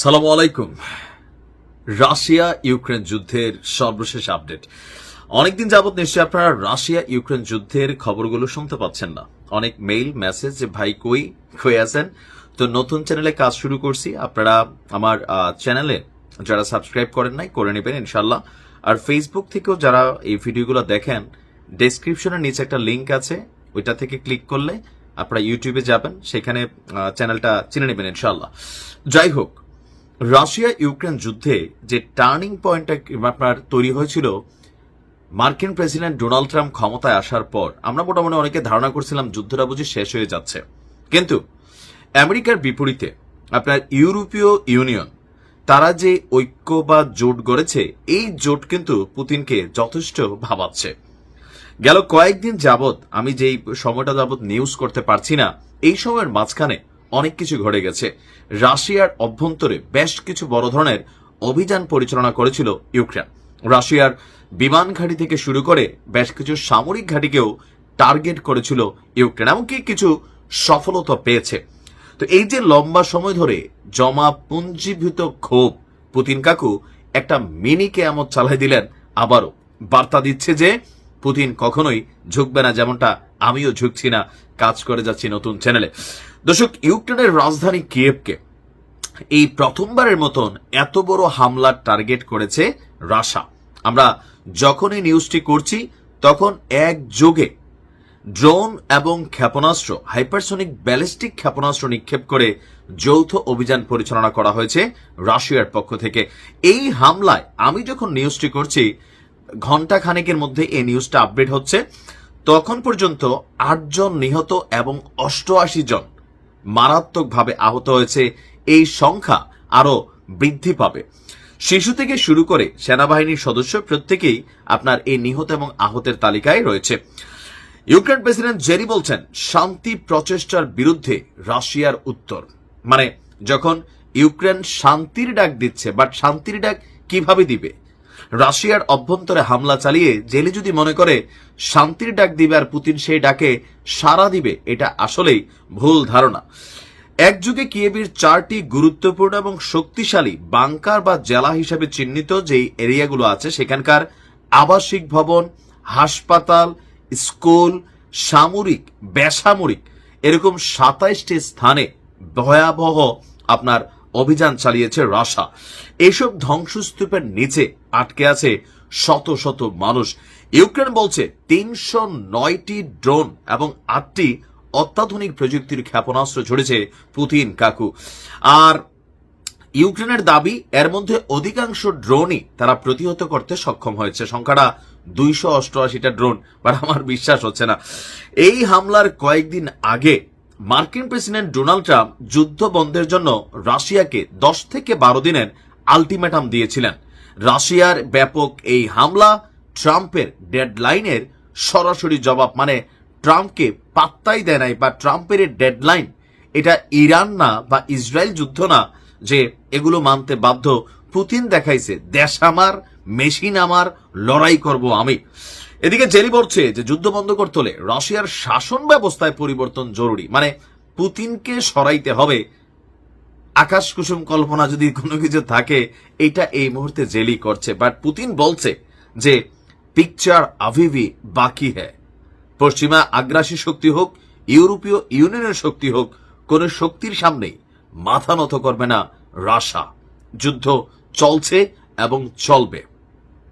সালাম আলাইকুম। Russia Ukraine যুদ্ধের সর্বশেষ আপডেট। অনেকদিন যাবৎ নিশ্চয়ই আপনারা রাশিয়া ইউক্রেন যুদ্ধের খবরগুলো শুনতে পাচ্ছেন না। অনেক মেইল মেসেজ যে ভাই কই কই আছেন? তো নতুন চ্যানেলে কাজ শুরু করছি। আপনারা আমার চ্যানেলে যারা সাবস্ক্রাইব করেন নাই, করে নেবেন ইনশাল্লাহ আর ফেসবুক থেকেও যারা এই ভিডিওগুলো দেখেন ডেসক্রিপশনের নিচে একটা লিংক আছে। ওইটা থেকে ক্লিক করলে আপনারা ইউটিউবে যাবেন। সেখানে চ্যানেলটা চিনে নেবেন ইনশাল্লাহ যাই হোক রাশিয়া ইউক্রেন যুদ্ধে যে টার্নিং পয়েন্টটা আপনার তৈরি হয়েছিল, মার্কিন প্রেসিডেন্ট ডোনাল্ড ট্রাম্প ক্ষমতায় আসার পর, আমরা মোটামুটি অনেকে ধারণা করছিলাম যুদ্ধটা বুঝি শেষ হয়ে যাচ্ছে। কিন্তু আমেরিকার বিপরীতে আপনার ইউরোপীয় ইউনিয়ন, তারা যে ঐক্য বা জোট গড়েছে, এই জোট কিন্তু পুতিনকে যথেষ্ট ভাবাচ্ছে। গেল কয়েকদিন যাবৎ আমি যেই সময়টা যাবৎ নিউজ করতে পারছি না, এই সময়ের মাঝখানে অনেক কিছু ঘটে গেছে। রাশিয়ার অভ্যন্তরে বেশ কিছু বড় ধরনের অভিযান পরিচালনা করেছিল ইউক্রেন। রাশিয়ার বিমান ঘাঁটি থেকে শুরু করে বেশ কিছু সামরিক ঘাঁটিকেও টার্গেট করেছিল ইউক্রেন, এমনকি কিছু সফলতা পেয়েছে। তো এই যে লম্বা সময় ধরে জমা পুঞ্জীভূত ক্ষোভ, পুতিন কাকু একটা মিনি কেয়ামত চালাই দিলেন। আবারও বার্তা দিচ্ছে যে পুতিন, কখনোই ঝুঁকবে না যেমনটা আমিও ঝুঁকছি না, কাজ করে যাচ্ছি নতুন চ্যানেলে দর্শক, ইউক্রেনের রাজধানী কিয়েভকে এই প্রথমবারের মতন এত বড় হামলার টার্গেট করেছে রাশা। আমরা যখনই নিউজটি করছি, তখন এক যোগে ড্রোন এবং ক্ষেপণাস্ত্র হাইপারসনিক ব্যালিস্টিক ক্ষেপণাস্ত্র নিক্ষেপ করে যৌথ অভিযান পরিচালনা করা হয়েছে রাশিয়ার পক্ষ থেকে। এই হামলায় আমি যখন নিউজটি করছি ঘণ্টা খানেকের মধ্যে এই নিউজটা আপডেট হচ্ছে। তখন পর্যন্ত আটজন নিহত এবং অষ্টআশি জন মারাত্মকভাবে আহত হয়েছে। এই সংখ্যা আরও বৃদ্ধি পাবে। শিশু থেকে শুরু করে সেনাবাহিনীর সদস্য প্রত্যেকেই আপনার এই নিহত এবং আহতের তালিকায় রয়েছে। ইউক্রেন প্রেসিডেন্ট জেরি বলছেন, শান্তি প্রচেষ্টার বিরুদ্ধে রাশিয়ার উত্তর। মানে যখন ইউক্রেন শান্তির ডাক দিচ্ছে বাট শান্তির ডাক কীভাবে দিবে? রাশিয়ার অভ্যন্তরে হামলা চালিয়ে জেলে যদি মনে করে, শান্তির ডাক দিবে আর পুতিন সেই ডাকে সাড়া দিবে, এটা আসলেই ভুল ধারণা। এক যুগে কিয়েবের চারটি গুরুত্বপূর্ণ এবং শক্তিশালী বাংকার বা জেলা হিসেবে চিহ্নিত যেই এরিয়াগুলো আছে, সেখানকার আবাসিক ভবন, হাসপাতাল, স্কুল, সামরিক, বেসামরিক, এরকম সাতাইশটি স্থানে ভয়াবহ আপনার অভিযান চালিয়েছে রাশা। এসব ধ্বংসস্তূপের নিচে আটকে আছে শত শত মানুষ। ইউক্রেন বলছে তিনশো নয়টি ড্রোন এবং আটটি অত্যাধুনিক প্রযুক্তির ক্ষেপণাস্ত্র ছড়েছে পুতিন, কাকু। আর ইউক্রেনের দাবি, এর মধ্যে অধিকাংশ ড্রোনই তারা প্রতিহত করতে সক্ষম হয়েছে। সংখ্যাটা দুইশো অষ্টআশিটা ড্রোন, বাট আমার বিশ্বাস হচ্ছে না। এই হামলার কয়েকদিন আগে মার্কিন প্রেসিডেন্ট ডোনাল্ড ট্রাম্প যুদ্ধ বন্ধের জন্য রাশিয়াকে দশ থেকে বারো দিনের আলটিমেটাম দিয়েছিলেন। রাশিয়ার ব্যাপক এই হামলা ট্রাম্পের ডেডলাইনের সরাসরি জবাব মানে ট্রাম্পকে পাত্তাই দেয় নাই বা ট্রাম্পের ডেডলাইন, এটা ইরান না বা ইসরায়েল যুদ্ধ না যে এগুলো মানতে বাধ্য। পুতিন দেখাইছে, দেশ আমার মেশিন আমার লড়াই করব আমি। এদিকে জেলি বলছে যে যুদ্ধ বন্ধ করতে হলে রাশিয়ার শাসন ব্যবস্থায় পরিবর্তন জরুরি। মানে পুতিনকে সরাইতে হবে। আকাশ কুসুম কল্পনা যদি কোনো কিছু থাকে, এটা এই মুহূর্তে জেলি করছে। বাট পুতিন বলছে যে পিকচার আভিভি বাকি হ্যায় পশ্চিমা আগ্রাসী শক্তি হোক, ইউরোপীয় ইউনিয়নের শক্তি হোক, কোন শক্তির সামনেই মাথা নত করবে না রাশা। যুদ্ধ চলছে এবং চলবে।